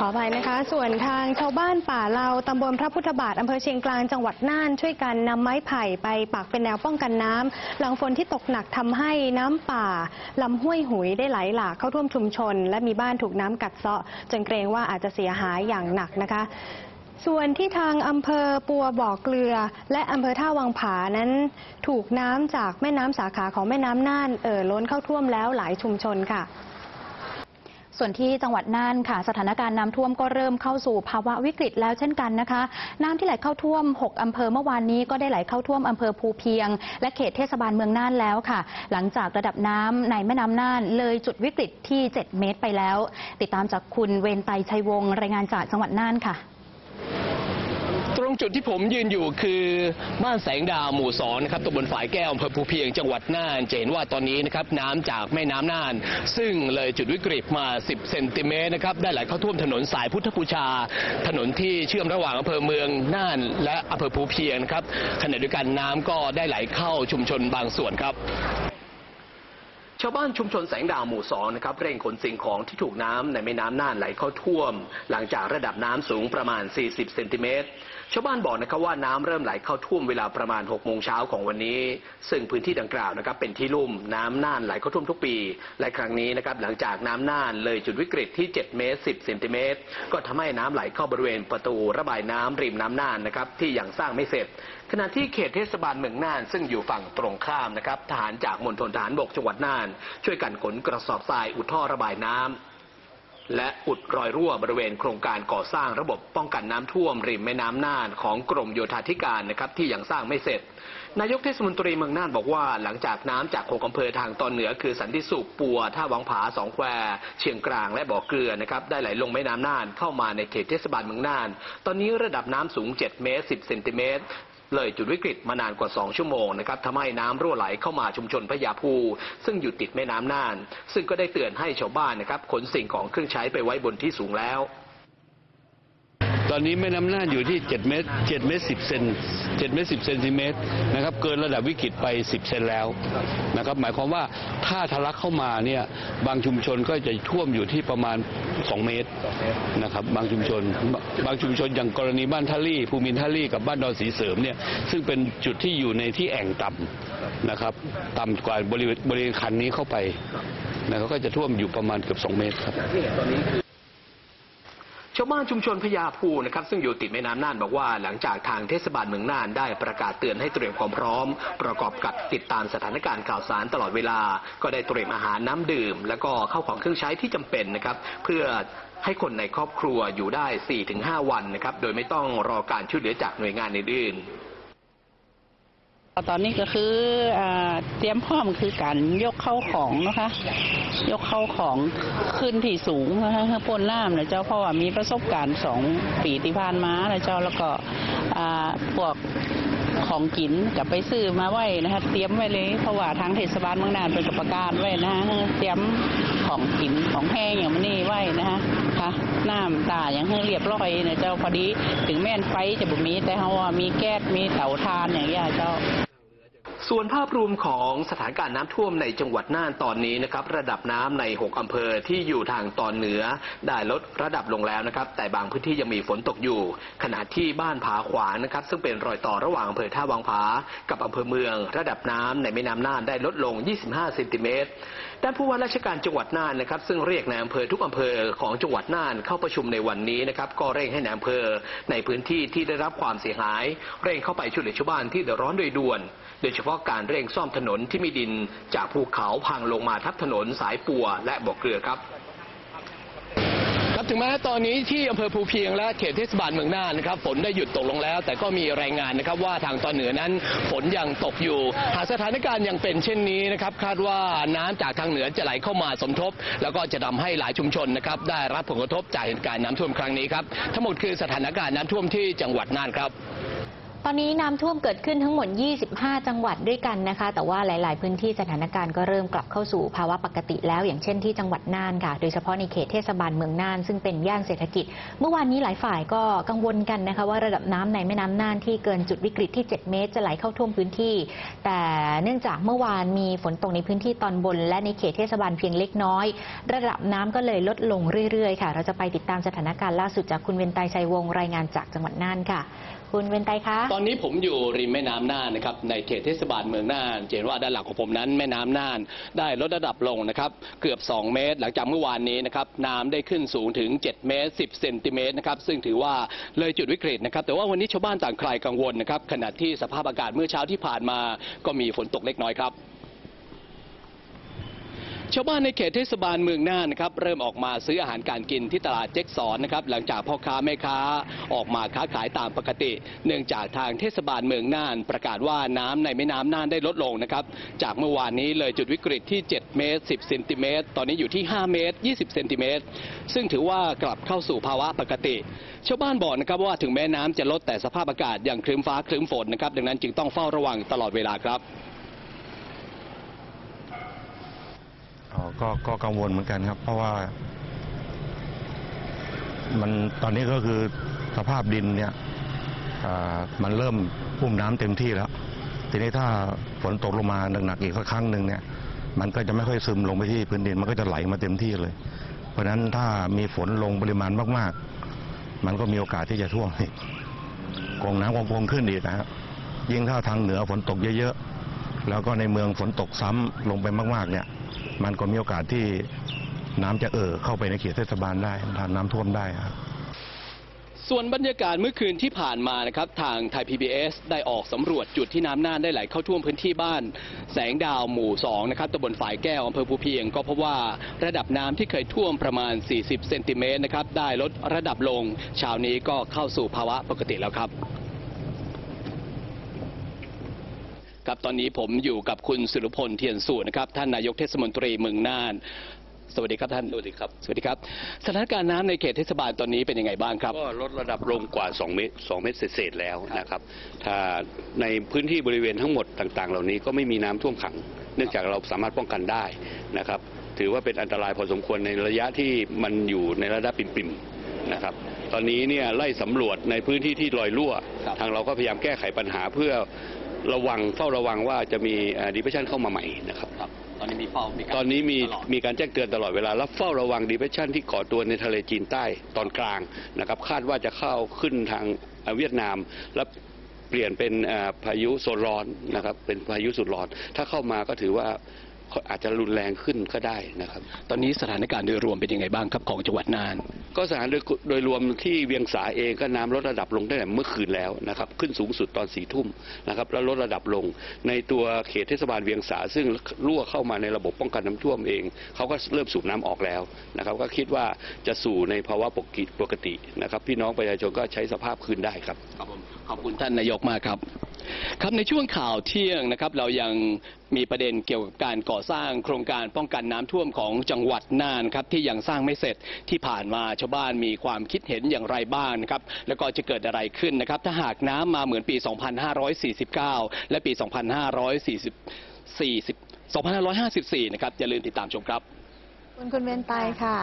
ขออภัยนะคะ ส่วนทางชาวบ้านป่าเราตำบลพระพุทธบาทอำเภอเชียงกลางจังหวัดน่าน ช่วยกันนำไม้ไผ่ไปปักเป็นแนวป้องกันน้ำหลังฝนที่ตกหนักทำให้น้ำป่าลำห้วยหุยได้ไหลหลากเข้าท่วมชุมชน และมีบ้านถูกน้ำกัดเซาะ จนเกรงว่าอาจจะเสียหายอย่างหนักนะคะส่วนที่ทางอำเภอปัวบ่อเกลือ และอำเภอท่าวังผานั้น ถูกน้ำจากแม่น้ำสาขาของแม่น้ำน่านเอ่อล้นเข้าท่วมแล้วหลายชุมชนค่ะ ส่วนที่จังหวัดน่านค่ะ สถานการณ์น้ำท่วมก็เริ่มเข้าสู่ภาวะวิกฤตแล้วเช่นกันนะคะ น้ำที่ไหลเข้าท่วม 6 อำเภอเมื่อวานนี้ก็ได้ไหลเข้าท่วมอำเภอภูเพียง และเขตเทศบาลเมืองน่านแล้วค่ะ หลังจากระดับน้ำในแม่น้ำน่านเลยจุดวิกฤตที่ 7 เมตรไปแล้ว ติดตามจากคุณเวนไตชัยวงศ์รายงานจากจังหวัดน่านค่ะ ตรงจุดที่ผมยืนอยู่คือบ้านแสงดาวหมู่สองนะครับตำบลฝายแก้วอำเภอภูเพียงจังหวัดน่านจะเห็นว่าตอนนี้นะครับน้ำจากแม่น้ำน่าน ซึ่งเลยจุดวิกฤตมา 10 เซนติเมตรนะครับได้ไหลเข้าท่วมถนนสายพุทธบูชา ถนนที่เชื่อมระหว่างอำเภอเมืองน่านและอำเภอภูเพียงนะครับขณะเดียวกันน้ำก็ได้ไหลเข้าชุมชนบางส่วนครับ ชาวบ้านชุมชนแสงดาวหมู่สองนะครับเร่งขนสิ่งของที่ถูกน้ำในแม่น้ำน่านไหลเข้าท่วม หลังจากระดับน้ำสูงประมาณ 40 เซนติเมตร ชาวบ้านบอกนะครับว่าน้ำเริ่มไหลเข้าท่วมเวลาประมาณ 6 โมงเช้าของวันนี้ ซึ่งพื้นที่ดังกล่าวนะครับเป็นที่ลุ่มน้ำน่านไหลเข้าท่วมทุกปี และครั้งนี้นะครับหลังจากน้ำน่านเลยจุดวิกฤตที่ 7 เมตร 10 เซนติเมตร ก็ทำให้น้ำไหลเข้าบริเวณประตูระบายน้ำริมน้ำน่านนะครับที่ยังสร้างไม่เสร็จขณะที่เขตเทศบาลเมืองน่านซึ่งอยู่ฝั่งตรงข้ามนะครับทหารจากมณฑลทหารบกจังหวัดน่าน ช่วยกันขนกระสอบทรายอุดท่อระบายน้ำและอุดรอยรั่วบริเวณโครงการก่อสร้างระบบป้องกันน้ำท่วมริมแม่น้ำน่านของกรมโยธาธิการนะครับที่ยังสร้างไม่เสร็จนายกเทศมนตรีเมืองน่านบอกว่าหลังจากน้ำจากหกอำเภอทางตอนเหนือ คือสันติสุขปัว ท่าวังผาสองแคว เชียงกลางและบ่อเกลือนะครับได้ไหลลงแม่น้ำน่านเข้ามาในเขตเทศบาลเมืองน่าน ตอนนี้ระดับน้ำสูง 7 เมตร 10 เซนติเมตร เลยจุดวิกฤตมานานกว่า 2 ชั่วโมงนะครับทำให้น้ำรั่วไหลเข้ามาชุมชนพญาภู ซึ่งอยู่ติดแม่น้ำน่าน ซึ่งก็ได้เตือนให้ชาวบ้านนะครับขนสิ่งของเครื่องใช้ไปไว้บนที่สูงแล้ว ตอนนี้แม่น้ำน่านอยู่ที่7เมตร7เมตร10เซน7เมตร10เซนติเมตรนะครับเกินระดับวิกฤตไป 10 เซนแล้วนะครับหมายความว่าถ้าทะลักเข้ามาเนี่ยบางชุมชนก็จะท่วมอยู่ที่ประมาณ 2 เมตรนะครับบางชุมชนบางชุมชนอย่างกรณีบ้านท่าลี่ภูมินท่าลี่กับบ้านดอนสีเสริมเนี่ยซึ่งเป็นจุดที่อยู่ในที่แอ่งต่ำนะครับต่ำกว่าบริเวณบริเวณคันนี้เข้าไปนะครับก็จะท่วมอยู่ประมาณเกือบ 2 เมตรครับ ชาวบ้านชุมชนพญาภูนะครับซึ่งอยู่ติดแม่น้ำน่านบอกว่าหลังจากทางเทศบาลเมืองน่านได้ประกาศเตือนให้เตรียมความพร้อม ประกอบกับติดตามสถานการณ์ข่าวสารตลอดเวลา ก็ได้เตรียมอาหารน้ำดื่ม และก็เข้าของเครื่องใช้ที่จำเป็นนะครับเพื่อให้คนในครอบครัวอยู่ได้ 4-5 วันนะครับโดยไม่ต้องรอการช่วยเหลือจากหน่วยงานอื่นๆ ตอนนี้ก็คืออเตรียมพร้อมคือการยกเข้าของนะคะยกเข้าของขึ้นที่สูงนะคะเพื่อปนน้ำนะเจ้าเพราะว่ามีประสบการณ์สองปีที่ผ่านมานะเจ้าแล้วก็พวกของกินกับไปซื้อมาไว้นะคะเตรียมไว้เลย เพราะว่าทางเทศบาลเมืองนานเป็นกับประกาศไว้นะคะเตรียมของกินของแห้งอย่างนี้ไว้นะคะค่ะน้ำตาอย่างให้เรียบร้อยนะเจ้าพอดีถึงแม่นไฟจะบุมีแต่เขาว่ามีแก๊สมีเตาถ่านอย่างเงี้ยเจ้า ส่วนภาพรวมของสถานการณ์น้ำท่วมในจังหวัดน่านตอนนี้นะครับ ระดับน้ำใน 6 อำเภอที่อยู่ทางตอนเหนือ ได้ลดระดับลงแล้วนะครับ แต่บางพื้นที่ยังมีฝนตกอยู่ ขณะที่บ้านผาขวานนะครับ ซึ่งเป็นรอยต่อระหว่างอำเภอท่าวังผา กับอำเภอเมือง ระดับน้ำในแม่น้ำน่านได้ลดลง 25 เซนติเมตรด้านผู้ว่าราชการจังหวัดน่านนะครับ ซึ่งเรียกนายอำเภอทุกอำเภอของจังหวัดน่านเข้าประชุมในวันนี้นะครับ ก็เร่งให้นายอำเภอในพื้นที่ที่ได้รับความเสียหาย เร่งเข้าไปช่วยเหลือชาวบ้านที่เดือดร้อนโดยด่วน โดยเฉพาะการเร่งซ่อมถนนที่มีดิน จากภูเขาพังลงมาทับถนนสายปัวและบ่อเกลือครับครับ ถึงแม้ตอนนี้ที่อำเภอภูเพียงและเขตเทศบาลเมืองน่านนะครับฝนได้หยุดตกลงแล้ว แต่ก็มีรายงานนะครับว่าทางตอนเหนือนั้นฝนยังตกอยู่ หากสถานการณ์ยังเป็นเช่นนี้นะครับคาดว่าน้ำจากทางเหนือจะไหลเข้ามาสมทบ แล้วก็จะทำให้หลายชุมชนนะครับได้รับผลกระทบจากเหตุการณ์น้ำท่วมครั้งนี้ครับทั้งหมดคือสถานการณ์น้ำท่วมที่จังหวัดน่านครับ ตอนนี้น้ำท่วมเกิดขึ้นทั้งหมด 25 จังหวัดด้วยกันนะคะ แต่ว่าหลาย ๆ พื้นที่สถานการณ์ก็เริ่มกลับเข้าสู่ภาวะปกติแล้ว อย่างเช่นที่จังหวัดน่านค่ะ โดยเฉพาะในเขตเทศบาลเมืองน่าน ซึ่งเป็นย่านเศรษฐกิจ เมื่อวานนี้หลายฝ่ายก็กังวลกันนะคะ ว่าระดับน้ำในแม่น้ำน่านที่เกินจุดวิกฤตที่ 7 เมตร จะไหลเข้าท่วมพื้นที่ แต่เนื่องจากเมื่อวานมีฝนตกในพื้นที่ตอนบน และในเขตเทศบาลเพียงเล็กน้อย ระดับน้ำก็เลยลดลงเรื่อย ๆ ค่ะ เราจะไปติดตามสถานการณ์ล่าสุดจากคุณเวนไตชัยวงศ์รายงานจากจังหวัดน่านค่ะ คุณเวนไตคะ ตอนนี้ผมอยู่ริมแม่น้ำน่านนะครับในเขตเทศบาลเมืองน่านจะเห็นว่าด้านหลังของผมนั้นแม่น้ำน่านได้ลดระดับลงนะครับเกือบ 2 เมตร หลังจากเมื่อวานนี้นะครับน้ำได้ขึ้นสูงถึง 7 เมตร 10 เซนติเมตรนะครับซึ่งถือว่าเลยจุดวิกฤตนะครับแต่ว่าวันนี้ชาวบ้านต่างใครกังวลนะครับขณะที่สภาพอากาศเมื่อเช้าที่ผ่านมาก็มีฝนตกเล็กน้อยครับ ชาวบ้านในเขตเทศบาลเมืองน่านนะครับเริ่มออกมาซื้ออาหารการกินที่ตลาดเจ๊กสอนนะครับหลังจากพ่อค้าแม่ค้าออกมาค้าขายตามปกติ เนื่องจากทางเทศบาลเมืองน่าน ประกาศว่าน้ำในแม่น้ำน่านได้ลดลงนะครับจากเมื่อวานนี้เลยจุดวิกฤตที่ 7 เมตร 10 เซนติเมตร ตอนนี้อยู่ที่ 5 เมตร 20 เซนติเมตร ซึ่งถือว่ากลับเข้าสู่ภาวะปกติ ชาวบ้านบอกนะครับว่าถึงแม้น้ำจะลดแต่สภาพอากาศยังครึ้มฟ้าครึ้มฝนนะครับดังนั้นจึงต้องเฝ้าระวังตลอดเวลาครับ อ๋อ ก็ก็กังวลเหมือนกันครับ เพราะว่า มันตอนนี้ก็คือสภาพดินเนี่ยมันเริ่มพุ่มน้ำเต็มที่แล้ว ทีนี้ถ้าฝนตกลงมาหนักๆอีกสักครั้งหนึ่งเนี่ย มันก็จะไม่ค่อยซึมลงไปที่พื้นดิน มันก็จะไหลมาเต็มที่เลย เพราะฉะนั้นถ้ามีฝนลงปริมาณมาก ๆ มันก็มีโอกาสที่จะท่วมอีกกองน้ำกองพงขึ้นอีกนะครับยิ่งถ้าทางเหนือฝนตกเยอะๆ แล้วก็ในเมืองฝนตกซ้ำลงไปมากๆเนี่ย มันก็มีโอกาสที่น้ำจะเอ่อเข้าไปในเขตเทศบาลได้น้ำท่วมได้ครับส่วนบรรยากาศเมื่อคืนที่ผ่านมานะครับทางไทย PBS ได้ออกสำรวจจุดที่น้ำน่านได้ไหลเข้าท่วมพื้นที่บ้าน แสงดาวหมู่ 2 นะครับตำบลฝายแก้วอำเภอภูเพียง ก็พบว่าระดับน้ำที่เคยท่วมประมาณ 40 เซนติเมตรนะครับได้ลดระดับลงเช้านี้ก็เข้าสู่ภาวะปกติแล้วครับ ครับตอนนี้ผมอยู่กับคุณสุรพลเทียนสูตรนะครับท่านนายกเทศมนตรีเมืองน่าน สวัสดีครับท่านสวัสดีครับสวัสดีครับ สถานการณ์น้ำในเขตเทศบาลตอนนี้เป็นยังไงบ้างครับ ก็ลดระดับลงกว่า 2 เมตร 2 เมตรเศษๆแล้วนะครับ ถ้าในพื้นที่บริเวณทั้งหมดต่างๆ เหล่านี้ก็ไม่มีน้ำท่วมขัง เนื่องจากเราสามารถป้องกันได้นะครับ ถือว่าเป็นอันตรายพอสมควรในระยะที่มันอยู่ในระดับปิ่มๆนะครับตอนนี้เนี่ยไล่สำรวจในพื้นที่ที่ลอยรั่วครับทางเราก็พยายามแก้ไขปัญหาเพื่อ ระวังเฝ้าระวังว่าจะมีดิเพชันเข้ามาใหม่นะครับครับ ตอนนี้มีเฝ้ามีการตอนนี้มีตลอด มีการแจ้งเตือนตลอดเวลา และเฝ้าระวังดีเพชชันที่ก่อตัวในทะเลจีนใต้ตอนกลางนะครับ คาดว่าจะเข้าขึ้นทางเอ่อเวียดนาม และเปลี่ยนเป็นเอ่อพายุโซนร้อนนะครับเป็นพายุสุดร้อน ถ้าเข้ามาก็ถือว่า อาจจะรุนแรงขึ้นก็ได้นะครับ ตอนนี้สถานการณ์โดยรวมเป็นยังไงบ้างครับของจังหวัดน่าน ก็สถานโดยโดยรวมที่เวียงสาเองก็น้ำลดระดับลงตั้งแต่เมื่อคืนแล้วนะครับ ขึ้นสูงสุดตอนสี่ทุ่มนะครับแล้วลดระดับลง ในตัวเขตเทศบาลเวียงสาซึ่งรั่วเข้ามาในระบบป้องกันน้ำท่วมเองเขาก็เริ่มสูบน้ำออกแล้วนะครับ ก็คิดว่าจะสู่ในภาวะปกติปกตินะครับ พี่น้องประชาชนก็ใช้สภาพคืนได้ครับครับผมขอบคุณท่านนายกมากครับ ครับในช่วงข่าวเที่ยงนะครับเรายังมีประเด็นเกี่ยวกับการก่อสร้างโครงการป้องกันน้ำท่วมของจังหวัดน่านครับที่ยังสร้างไม่เสร็จที่ผ่านมาชาวบ้านมีความคิดเห็นอย่างไรบ้างนะครับแล้วก็จะเกิดอะไรขึ้นนะครับ ถ้าหากน้ำมาเหมือนปี 2549 และปี 2540 2554 นะครับอย่าลืมติดตามชมครับคุณคุณเวนไตค่ะ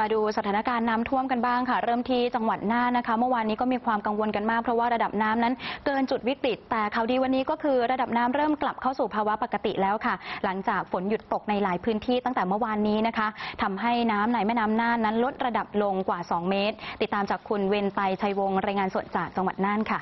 มาดูสถานการณ์น้ำท่วมกันบ้างค่ะ เริ่มที่จังหวัดน่านนะคะ เมื่อวานนี้ก็มีความกังวลกันมากเพราะว่าระดับน้ำนั้นเกินจุดวิกฤต แต่ข่าวดีวันนี้ก็คือระดับน้ำเริ่มกลับเข้าสู่ภาวะปกติแล้วค่ะ หลังจากฝนหยุดตกในหลายพื้นที่ตั้งแต่เมื่อวานนี้นะคะทำให้น้ำในแม่น้ำน่านนั้นลดระดับลงกว่า 2 เมตร ติดตามจากคุณเวนไตชัยวงศ์รายงานสดจากจังหวัดน่านค่ะ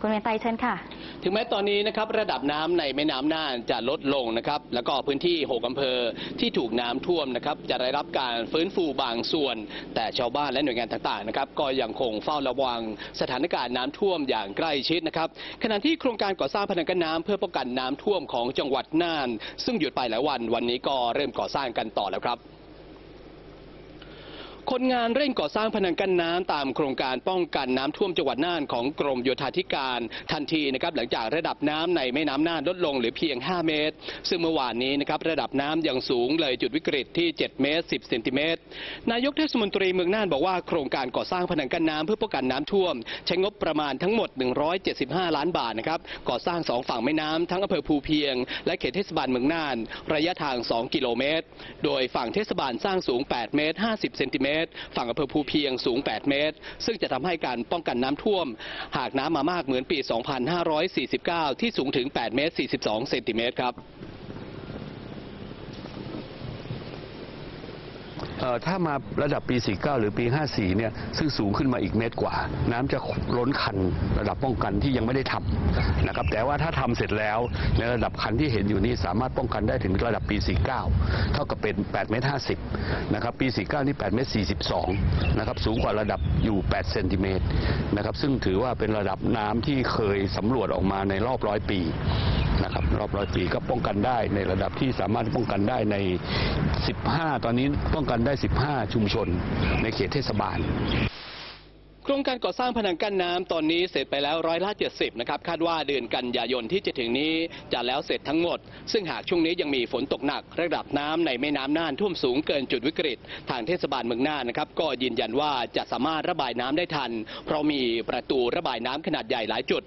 คุณเวนไตเชิญค่ะ ถึงแม้ตอนนี้นะครับระดับน้ำในแม่น้ำน่านจะลดลงนะครับ แล้วก็พื้นที่ 6อำเภอที่ถูกน้ำท่วมนะครับจะได้รับการฟื้นฟูบางส่วน แต่ชาวบ้านและหน่วยงานต่างๆนะครับก็ยังคงเฝ้าระวังสถานการณ์น้ำท่วมอย่างใกล้ชิดนะครับขณะที่โครงการก่อสร้างพนังกั้นน้ำเพื่อป้องกันน้ำท่วมของจังหวัดน่าน ซึ่งหยุดไปหลายวันวันนี้ก็เริ่มก่อสร้างกันต่อแล้วครับ คนงานเร่งก่อสร้างพนังกั้นน้ำตามโครงการป้องกันน้ำท่วมจังหวัดน่านของกรมโยธาธิการทันทีนะครับหลังจากระดับน้ำในแม่น้ำน่านลดลงเหลือเพียง 5 เมตร ซึ่งเมื่อวานนี้นะครับระดับน้ำยังสูงเลยจุดวิกฤตที่ 7 เมตร 10 เซนติเมตร นายกเทศมนตรีเมืองน่านบอกว่าโครงการก่อสร้างพนังกั้นน้ำเพื่อป้องกันน้ำท่วม ใช้งบประมาณทั้งหมด 175 ล้านบาทนะครับก่อสร้างสองฝั่งแม่น้ำทั้งอำเภอภูเพียง และเขตเทศบาลเมืองน่าน ระยะทาง 2 กิโลเมตร โดยฝั่งเทศบาลสร้างสูง 8 เมตร 50 เซนติเมตรฝั่งอำเภอภูเพียงสูง 8 เมตร ซึ่งจะทำให้การป้องกันน้ำท่วม หากน้ำมามากเหมือนปี 2549 ที่สูงถึง 8 เมตร 42 เซนติเมตรครับ เอ่อ ถ้ามาระดับปี 49 หรือปี 54 เนี่ยซึ่งสูงขึ้นมาอีกเมตรกว่า น้ำจะล้นคันระดับป้องกันที่ยังไม่ได้ทำนะครับแต่ว่าถ้าทำเสร็จแล้วในระดับคันที่เห็นอยู่นี่สามารถป้องกันได้ถึงระดับปี 49 เท่ากับเป็น8เมตร50นะครับปี 49 นี่8เมตร42นะครับสูงกว่าระดับอยู่8เซนติเมตรนะครับซึ่งถือว่าเป็นระดับน้ำที่เคยสำรวจออกมาในรอบร้อยปี นะครับรอบร้อยปีก็ป้องกันได้ในระดับที่สามารถป้องกันได้ใน 15 ตอนนี้ป้องกันได้ 15 ชุมชน ในเขตเทศบาลโครงการก่อสร้างพนังกั้นน้ำตอนนี้เสร็จไปแล้วร้อยละ70 นะครับ คาดว่าเดือนกันยายนที่จะถึงนี้จะแล้วเสร็จทั้งหมด ซึ่งหากช่วงนี้ยังมีฝนตกหนัก ระดับน้ำในแม่น้ำน่านท่วมสูงเกินจุดวิกฤต ทางเทศบาลเมืองน่านนะครับ ก็ยืนยันว่าจะสามารถระบายน้ำได้ทัน เพราะมีประตูระบายน้ำขนาดใหญ่หลายจุด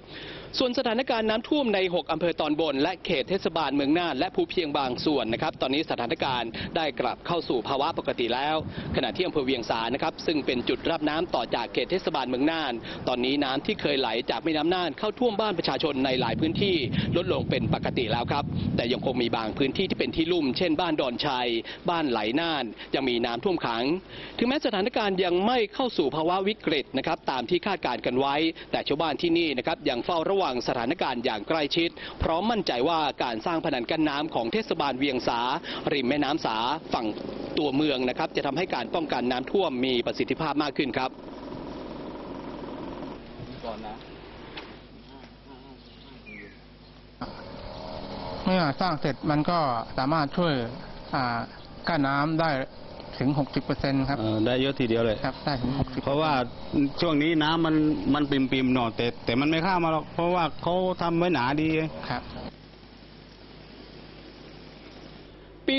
ส่วนสถานการณ์น้ำท่วมใน 6 อำเภอตอนบน และเขตเทศบาลเมืองน่านและภูเพียงบางส่วนนะครับ ตอนนี้สถานการณ์ได้กลับเข้าสู่ภาวะปกติแล้ว ขณะที่อำเภอเวียงสานะครับ ซึ่งเป็นจุดรับน้ำต่อจากเขตเทศบาลเมืองน่าน ตอนนี้น้ำที่เคยไหลจากแม่น้ำน่านเข้าท่วมบ้านประชาชนในหลายพื้นที่ลดลงเป็นปกติแล้วครับ แต่ยังคงมีบางพื้นที่ที่เป็นที่ลุ่ม เช่น บ้านดอนชัย บ้านไหลน่านยังมีน้ำท่วมขัง ถึงแม้สถานการณ์ยังไม่เข้าสู่ภาวะวิกฤตนะครับตามที่คาดการณ์กันไว้ แต่ชาวบ้านที่นี่นะครับยังเฝ้าระวังสถานการณ์อย่างใกล้ชิด พร้อมมั่นใจว่าการสร้างพนันกั้นน้ำของเทศบาลเวียงสา ริมแม่น้ำสาฝั่งตัวเมืองนะครับ จะทำให้การป้องกันน้ำท่วมมีประสิทธิภาพมากขึ้นครับเมื่อสร้างเสร็จมันก็สามารถช่วยอ่ากั้นน้ำได้ ถึง 60%ครับเออได้เยอะทีเดียวเลยครับได้ถึง 60 เพราะว่าช่วงนี้น้ำมันมันปิมปิมๆหน่อยแต่แต่มันไม่เข้ามาหรอกเพราะว่าเขาทำไว้หนาดีครับ ปี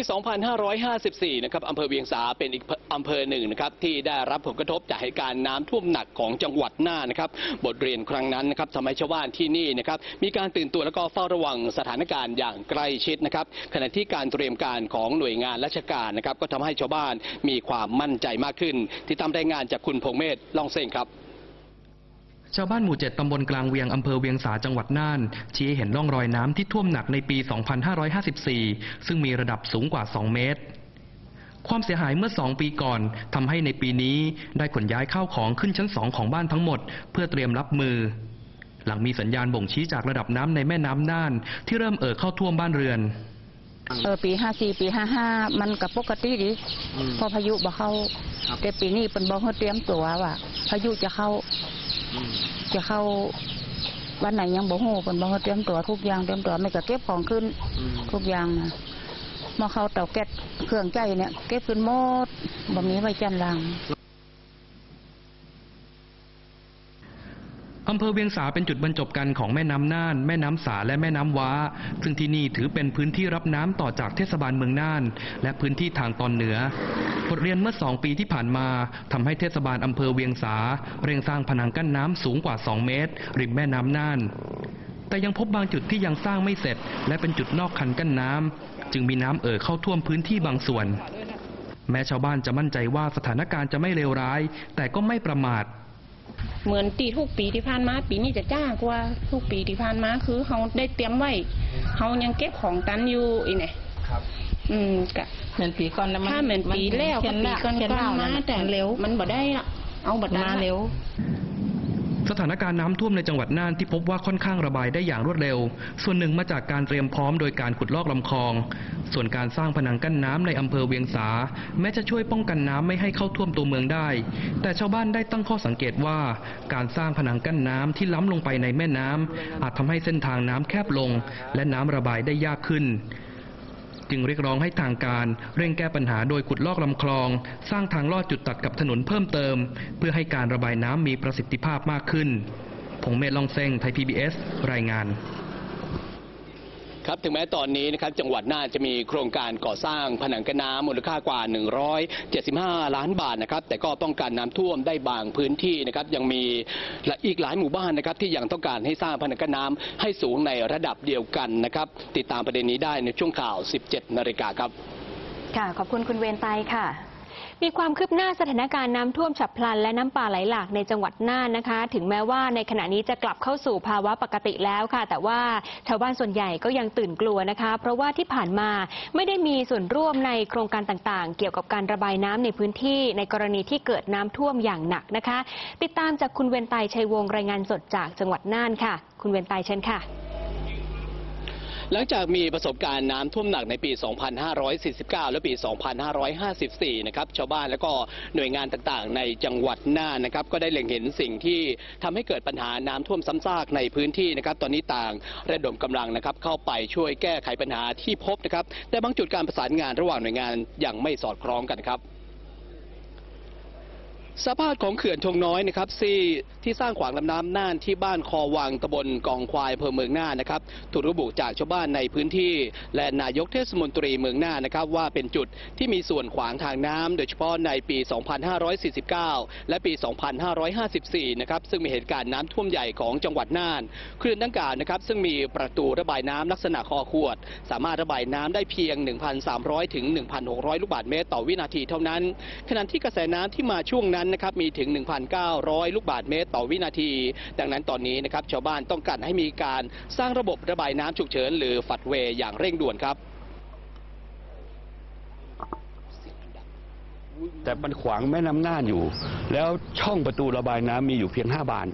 2554 นะครับอำเภอเวียงสาเป็นอีกอำเภอหนึ่งนะครับที่ได้รับผลกระทบจากเหตุการณ์น้ำท่วมหนักของจังหวัดน่านนะครับ บทเรียนครั้งนั้นนะครับทำให้ชาวบ้านที่นี่นะครับมีการตื่นตัวแล้วก็เฝ้าระวังสถานการณ์อย่างใกล้ชิดนะครับ ขณะที่การเตรียมการของหน่วยงานราชการนะครับ ก็ทำให้ชาวบ้านมีความมั่นใจมากขึ้น ที่ตามรายงานจากคุณพงเมธลองเซงครับ ชาวบ้านหมู่เจ็ดตำบลกลางเวียง อำเภอเวียงสา จังหวัดน่าน ชี้ให้เห็นร่องรอยน้ำที่ท่วมหนักในปี 2554 ซึ่งมีระดับสูงกว่า 2 เมตร ความเสียหายเมื่อ 2 ปีก่อนทำให้ในปีนี้ได้ขนย้ายข้าวของขึ้นชั้น 2 ของบ้านทั้งหมด เพื่อเตรียมรับมือ หลังมีสัญญาณบ่งชี้จากระดับน้ำในแม่น้ำน่าน ที่เริ่มเอ่อเข้าท่วมบ้านเรือนเออปีห้าสี่ปีห้าห้ามันกับปกติดีเพอพายุบ่เข้าแต่ปีนี้เป็นบอกให้เตรียมตัวว่า พายุจะเข้า จะเข้าวันไหนยังบ่ฮู้เป็นบอกให้เตรียมตัวทุกอย่างเตรียมตัวไม่ก็เก็บของขึ้นทุกอย่างนะมาเข้าเตาแก๊สเครื่องใจเนี่ยเก็บขึ้นหมดบ่มีไว้จันลัง อำเภอเวียงสาเป็นจุดบรรจบกันของแม่น้ำน่าน แม่น้ำสาและแม่น้ำว้า ซึ่งที่นี่ถือเป็นพื้นที่รับน้ำต่อจากเทศบาลเมืองน่าน และพื้นที่ทางตอนเหนือบทเรียนเมื่อสองปีที่ผ่านมาทำให้เทศบาลอำเภอเวียงสา เร่งสร้างผนังกั้นน้ำสูงกว่า 2 เมตร ริมแม่น้ำน่าน แต่ยังพบบางจุดที่ยังสร้างไม่เสร็จ และเป็นจุดนอกคันกั้นน้ำจึงมีน้ำเอ่อเข้าท่วมพื้นที่บางส่วน แม้ชาวบ้านจะมั่นใจว่าสถานการณ์จะไม่เลวร้าย แต่ก็ไม่ประมาท เหมือนตีทุกปีที่ผ่านมาปีนี้จะจ้ากว่าทุกปีที่ผ่านมาคือเขาได้เตรียมไว้เขายังเก็บของตันอยู่อีเนี่ยอืมกะเหมือนปีก่อนนะถ้าเหมือนปีแล้วก็ปีก่อนๆมาแต่เร็วมันบ่ได้ละเอาบัดมาเร็ว สถานการณ์น้ำท่วมในจังหวัดน่านที่พบว่าค่อนข้างระบายได้อย่างรวดเร็ว ส่วนหนึ่งมาจากการเตรียมพร้อมโดยการขุดลอกลำคลอง ส่วนการสร้างผนังกั้นน้ำในอำเภอเวียงสา แม้จะช่วยป้องกันน้ำไม่ให้เข้าท่วมตัวเมืองได้ แต่ชาวบ้านได้ตั้งข้อสังเกตว่าการสร้างผนังกั้นน้ำที่ล้ำลงไปในแม่น้ำอาจทำให้เส้นทางน้ำแคบลง และน้ำระบายได้ยากขึ้น จึงเรียกร้องให้ทางการ เร่งแก้ปัญหาโดยขุดลอกลำคลอง สร้างทางลอดจุดตัดกับถนนเพิ่มเติม เพื่อให้การระบายน้ำมีประสิทธิภาพมากขึ้น พงเมธลองเซงไทย PBS รายงาน ครับ ถึงแม้ตอนนี้นะครับจังหวัดน่านจะมีโครงการก่อสร้างผนังกันน้ำมูลค่ากว่า 175 ล้านบาทนะครับ แต่ก็ป้องกันน้ำท่วมได้บางพื้นที่นะครับ ยังมีอีกหลายหมู่บ้านนะครับ ที่ยังต้องการให้สร้างผนังกันน้ำให้สูงในระดับเดียวกันนะครับ ติดตามประเด็นนี้ได้ในช่วงข่าว 17 นาฬิกาครับ ค่ะ ขอบคุณคุณเวนไตค่ะ มีความคืบหน้าสถานการณ์น้ำท่วมฉับพลัน และน้ำป่าไหลหลากในจังหวัดน่านนะคะ ถึงแม้ว่าในขณะนี้จะกลับเข้าสู่ภาวะปกติแล้วค่ะ แต่ว่าชาวบ้านส่วนใหญ่ก็ยังตื่นกลัวนะคะ เพราะว่าที่ผ่านมาไม่ได้มีส่วนร่วมในโครงการต่างๆ เกี่ยวกับการระบายน้ำในพื้นที่ ในกรณีที่เกิดน้ำท่วมอย่างหนักนะคะ ติดตามจากคุณเวนไตชัยวงศ์รายงานสดจากจังหวัดน่านค่ะ คุณเวนไตเชิญค่ะ หลังจากมีประสบการณ์น้ำท่วมหนักในปี 2549 และปี 2554 นะครับ ชาวบ้านและก็หน่วยงานต่างๆ ในจังหวัดน่านนะครับ ก็ได้เล็งเห็นสิ่งที่ทำให้เกิดปัญหาน้ำท่วมซ้ำซากในพื้นที่นะครับ ตอนนี้ต่างระดมกำลังนะครับ เข้าไปช่วยแก้ไขปัญหาที่พบนะครับ แต่บางจุดการประสานงานระหว่างหน่วยงานยังไม่สอดคล้องกันครับ สภาพของเขื่อนชงน้อยนะครับที่ที่สร้างขวางลำน้ำน่านที่บ้านคอวังตำบลกองควายอำเภอเมืองน่านนะครับถูกระบุจากชาวบ้านในพื้นที่ และนายกเทศมนตรีเมืองน่านนะครับ ว่าเป็นจุดที่มีส่วนขวางทางน้ำโดยเฉพาะในปี 2549 และปี 2554 นะครับซึ่งมีเหตุการณ์น้ำท่วมใหญ่ของจังหวัดน่านเขื่อนดังกล่าวนะครับ ซึ่งมีประตูระบายน้ำลักษณะคอขวด สามารถระบายน้ำได้เพียง 1,300 ถึง 1,600 ลูกบาศก์เมตรต่อวินาทีเท่านั้น ขณะที่กระแสน้ำที่มาช่วงนั้นนะครับมีถึง 1,900 ลูกบาศก์เมตรต่อวินาที ดังนั้นตอนนี้นะครับชาวบ้านต้องการให้มีการสร้างระบบระบายน้ำฉุกเฉิน หรือฝัดเวย์อย่างเร่งด่วนครับ แต่มันขวางแม่น้ำน่านอยู่ แล้วช่องประตูระบายน้ำมีอยู่เพียง 5 บาน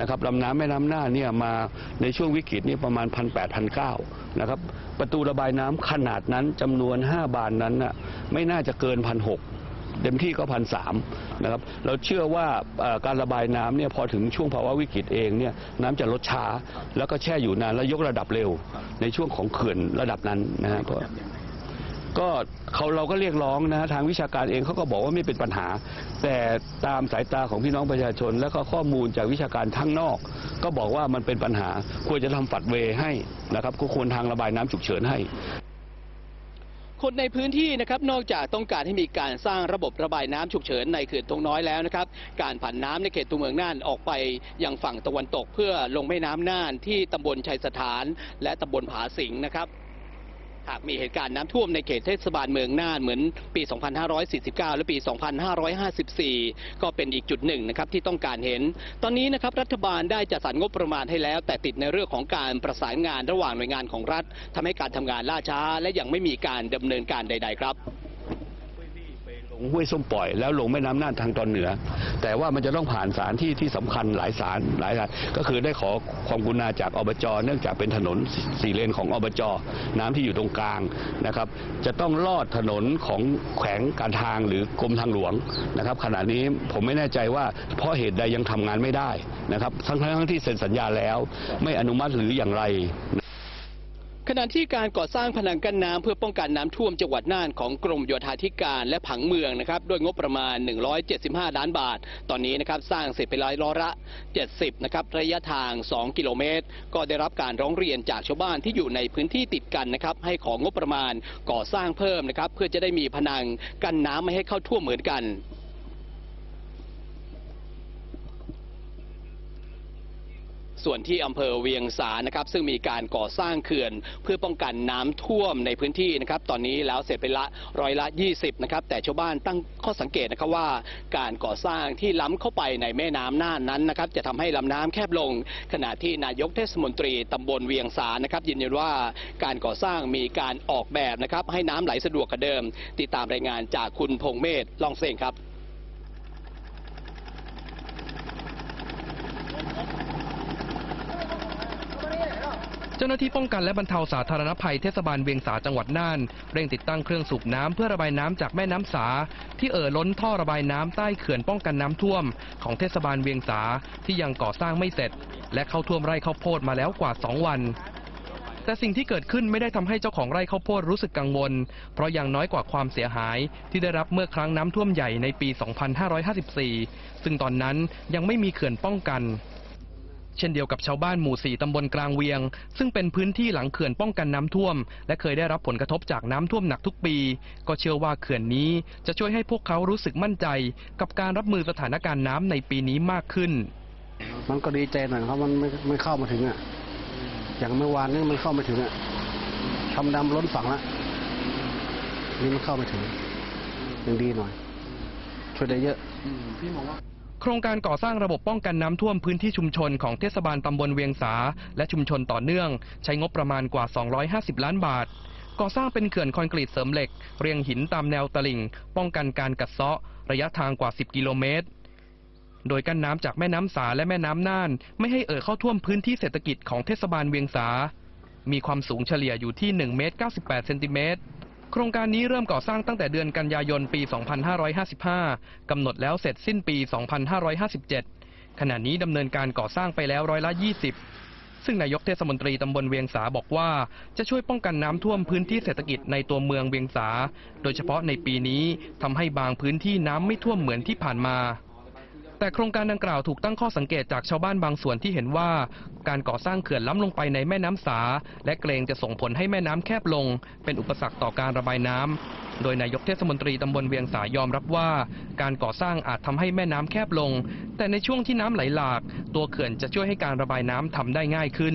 นะครับลำน้ำแม่น้ำน่านเนี่ยมาในช่วงวิกฤตนี่ประมาณพันแปดพันเก้านะครับประตูระบายน้ำขนาดนั้นจำนวน 5 บานนั้นน่ะไม่น่าจะเกินพันหก เต็มที่ก็พันสามนะครับเราเชื่อว่าการระบายน้ำเนี่ยพอถึงช่วงภาวะวิกฤตเองเนี่ยน้ำจะลดช้า แล้วก็แช่อยู่นานแล้วยกระดับเร็ว ในช่วงของเขื่อนระดับนั้นนะฮะเพราะก็เขาเราก็เรียกร้องนะฮะทางวิชาการเองเขาก็บอกว่าไม่เป็นปัญหา แต่ตามสายตาของพี่น้องประชาชน และก็ข้อมูลจากวิชาการทั้งนอก ก็บอกว่ามันเป็นปัญหา ควรจะทำฝัดเวให้นะครับก็ควรทางระบายน้ำฉุกเฉินให้ คนในพื้นที่นะครับนอกจากต้องการให้มีการสร้างระบบระบายน้ำฉุกเฉินในเขื่อนตรงน้อยแล้วนะครับ การผ่านน้ำในเขตตัวเมืองน่านออกไปยังฝั่งตะวันตก เพื่อลงแม่น้ำน่านที่ตำบลชัยสถาน และตำบลผาสิงนะครับ หากมีเหตุการณ์น้ำท่วมในเขตเทศบาลเมืองน่านเหมือนปี 2549 และปี 2554 ก็เป็นอีกจุดหนึ่งนะครับที่ต้องการเห็น ตอนนี้นะครับรัฐบาลได้จัดสรรงบประมาณให้แล้ว แต่ติดในเรื่องของการประสานงานระหว่างหน่วยงานของรัฐทำให้การทำงานล่าช้า และยังไม่มีการดำเนินการใด ๆ ครับ ลงห้วยส้มปล่อย แล้วลงแม่น้ำน่านทางตอนเหนือ แต่ว่ามันจะต้องผ่านสารที่ที่สำคัญหลายสารหลายสารก็คือได้ขอความกรุณาจากอบจเนื่องจากเป็นถนนสี่เลนของอบจน้ำที่อยู่ตรงกลางนะครับ จะต้องลอดถนนของแขวงการทางหรือกรมทางหลวงนะครับ ขณะนี้ผมไม่แน่ใจว่าเพราะเหตุใดยังทำงานไม่ได้นะครับ ทั้งทั้งที่เซ็นสัญญาแล้ว ไม่อนุมัติหรืออย่างไร ขณะที่การก่อสร้างผนังกั้นน้ำเพื่อป้องกันน้ำท่วมจังหวัดน่านของกรมโยธาธิการและผังเมืองนะครับด้วยงบประมาณ 175 ล้านบาท ตอนนี้นะครับสร้างเสร็จไปร้อยร้อละ 70 นะครับระยะทาง 2 กิโลเมตร ก็ได้รับการร้องเรียนจากชาวบ้านที่อยู่ในพื้นที่ติดกันนะครับให้ของงบประมาณก่อสร้างเพิ่มนะครับเพื่อจะได้มีผนังกั้นน้ำไม่ให้เข้าท่วมเหมือนกัน ส่วนที่อำเภอเวียงสานะครับซึ่งมีการก่อสร้างเขื่อน เพื่อป้องกันน้ำท่วมในพื้นที่นะครับตอนนี้แล้วเสร็จไปละร้อยละ 20นะครับแต่ชาวบ้านตั้งข้อสังเกตนะครับว่า การก่อสร้างที่ล้ำเข้าไปในแม่น้ำน่านนั้นนะครับจะทำให้ลำน้ำแคบลง ขณะที่นายกเทศมนตรีตำบลเวียงสานะครับยืนยันว่าการก่อสร้างมีการออกแบบนะครับให้น้ำไหลสะดวกกว่าเดิม ติดตามรายงานจากคุณพงเมธลองเซงครับ เจ้าหน้าที่ป้องกันและบรรเทาสาธารณภัยเทศบาลเวียงสาจังหวัดน่านเร่งติดตั้งเครื่องสูบน้ำเพื่อระบายน้ำจากแม่น้ำสา ที่เอ่อล้นท่อระบายน้ำใต้เขื่อนป้องกันน้ำท่วม ของเทศบาลเวียงสาที่ยังก่อสร้างไม่เสร็จ และเข้าท่วมไร่ข้าวโพดมาแล้วกว่า 2 วันแต่สิ่งที่เกิดขึ้นไม่ได้ทำให้เจ้าของไร่ข้าวโพดรู้สึกกังวล เพราะยังน้อยกว่าความเสียหายที่ได้รับเมื่อครั้งน้ำท่วมใหญ่ในปี 2554 ซึ่งตอนนั้นยังไม่มีเขื่อนป้องกัน เช่นเดียวกับชาวบ้านหมู่สี่ตำบลกลางเวียง ซึ่งเป็นพื้นที่หลังเขื่อนป้องกันน้ำท่วม และเคยได้รับผลกระทบจากน้ำท่วมหนักทุกปี ก็เชื่อว่าเขื่อนนี้จะช่วยให้พวกเขารู้สึกมั่นใจ กับการรับมือสถานการณ์น้ำในปีนี้มากขึ้น มันก็ดีใจหน่อยครับมันไม่ไม่เข้ามาถึงอะอย่างเมื่อวานนี่มันเข้ามาถึงอะทำดำล้นฝั่งละนี่มันเข้าม่ถึงยังดีหน่อยช่วยได้เยอะพี่ม้ง โครงการก่อสร้างระบบป้องกันน้ำท่วมพื้นที่ชุมชนของเทศบาลตำบลเวียงสา และชุมชนต่อเนื่อง ใช้งบประมาณกว่า 250 ล้านบาท ก่อสร้างเป็นเขื่อนคอนกรีตเสริมเหล็ก เรียงหินตามแนวตลิ่ง ป้องกันการกัดเซาะ ระยะทางกว่า 10 กิโลเมตร โดยกั้นน้ำจากแม่น้ำสาและแม่น้ำน่าน ไม่ให้เอ่อเข้าท่วมพื้นที่เศรษฐกิจของเทศบาลเวียงสา มีความสูงเฉลี่ยอยู่ที่1เมตร98เซนติเมตร โครงการนี้เริ่มก่อสร้างตั้งแต่เดือนกันยายนปี 2555 กำหนดแล้วเสร็จสิ้นปี 2557 ขณะนี้ดำเนินการก่อสร้างไปแล้วร้อยละ 20 ซึ่งนายกเทศมนตรีตำบลเวียงสาบอกว่า จะช่วยป้องกันน้ำท่วมพื้นที่เศรษฐกิจในตัวเมืองเวียงสา โดยเฉพาะในปีนี้ทำให้บางพื้นที่น้ำไม่ท่วมเหมือนที่ผ่านมาแต่โครงการดังกล่าวถูกตั้งข้อสังเกตจากชาวบ้านบางส่วนที่เห็นว่า การก่อสร้างเขื่อนล้ำลงไปในแม่น้ำสา และเกรงจะส่งผลให้แม่น้ำแคบลง เป็นอุปสรรคต่อการระบายน้ำ โดยนายกเทศมนตรีตำบลเวียงสายอมรับว่า การก่อสร้างอาจทำให้แม่น้ำแคบลง แต่ในช่วงที่น้ำไหลหลาก ตัวเขื่อนจะช่วยให้การระบายน้ำทำได้ง่ายขึ้น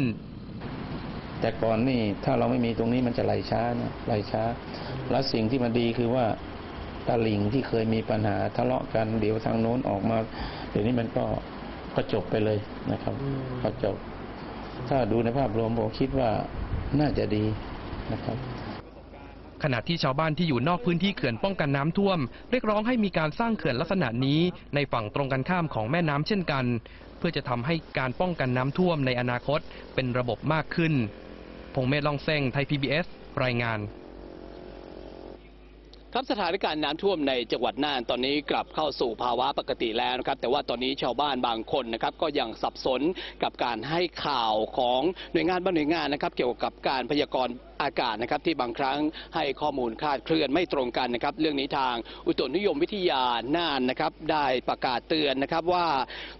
แต่ก่อนนี่ถ้าเราไม่มีตรงนี้มันจะไหลช้านะไหลช้า แล้วสิ่งที่มันดีคือว่าตาลิงที่เคยมีปัญหาทะเลาะกันเดี๋ยวทางโน้นออกมา เดี๋ยวนี้มันก็ก็จบไปเลยนะครับก็จบ ถ้าดูในภาพรวมผมคิดว่าน่าจะดีนะครับขณะที่ชาวบ้านที่อยู่นอกพื้นที่เขื่อนป้องกันน้ำท่วม เรียกร้องให้มีการสร้างเขื่อนลักษณะนี้ในฝั่งตรงกันข้ามของแม่น้ำเช่นกัน เพื่อจะทำให้การป้องกันน้ำท่วมในอนาคตเป็นระบบมากขึ้น พงเมธลองเซงไทย PBS รายงาน ครับสถานการณ์น้ำท่วมในจังหวัดน่านตอนนี้กลับเข้าสู่ภาวะปกติแล้วนะครับ แต่ว่าตอนนี้ชาวบ้านบางคนนะครับก็ยังสับสนกับการให้ข่าวของหน่วยงานบางหน่วยงานนะครับ เกี่ยวกับการพยากรณ์อากาศนะครับที่บางครั้งให้ข้อมูลคลาดเคลื่อนไม่ตรงกันนะครับ เรื่องนี้ทางอุตุนิยมวิทยาน่านนะครับ ได้ประกาศเตือนนะครับว่า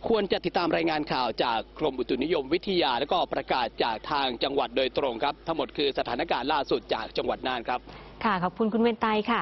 ควรจะติดตามรายงานข่าวจากกรมอุตุนิยมวิทยา และก็ประกาศจากทางจังหวัดโดยตรงครับ ทั้งหมดคือสถานการณ์ล่าสุดจากจังหวัดน่านครับ ค่ะขอบคุณคุณเวนไตค่ะ